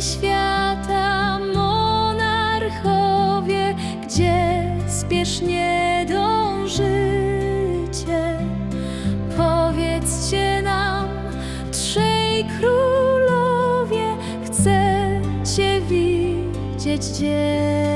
świata, monarchowie, gdzie spiesznie dążycie? Powiedzcie nam, trzej królowie, chcecie widzieć dziecię.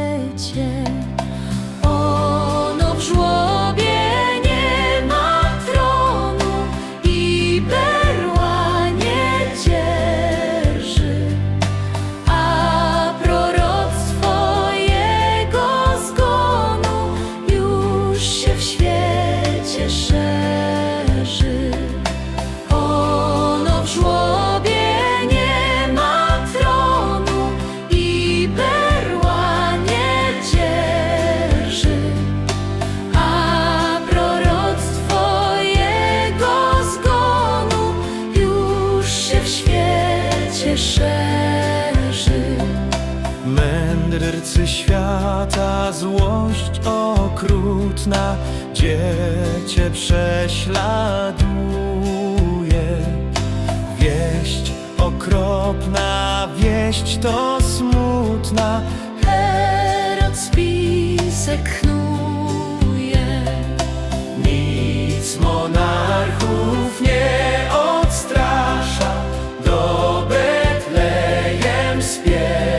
Szerzy. Mędrcy świata, złość okrutna Dziecię prześladuje Wieść okropna, wieść to smutna Herod spisek Yeah.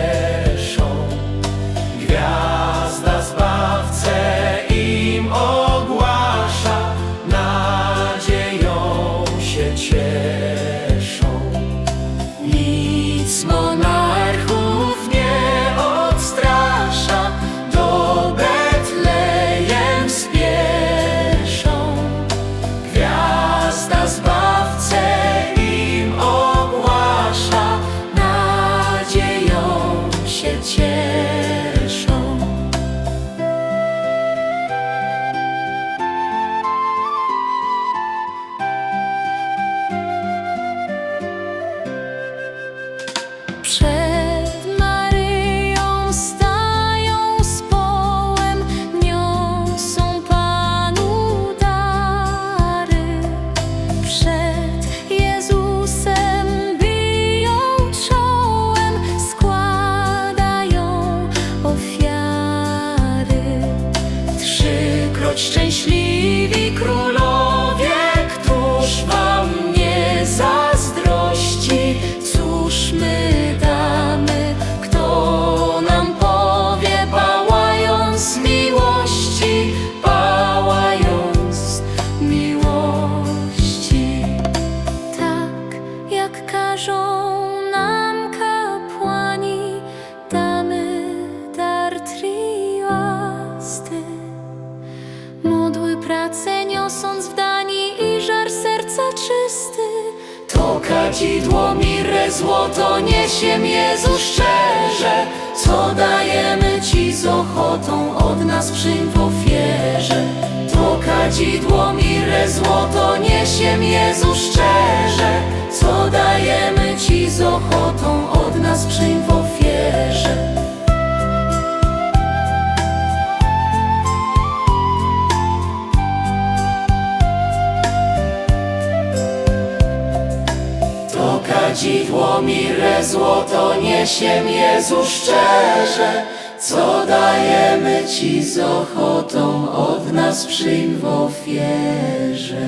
Kadzidło, mirę, złoto niesiem Jezu szczerze. Co dajemy Ci z ochotą, od nas przyjm w ofierze. To kadzidło, mirę, złoto niesiem Jezu kadzidło, mirę, złoto niesiem Jezu szczerze. Co dajemy Ci z ochotą, od nas przyjm w ofierze.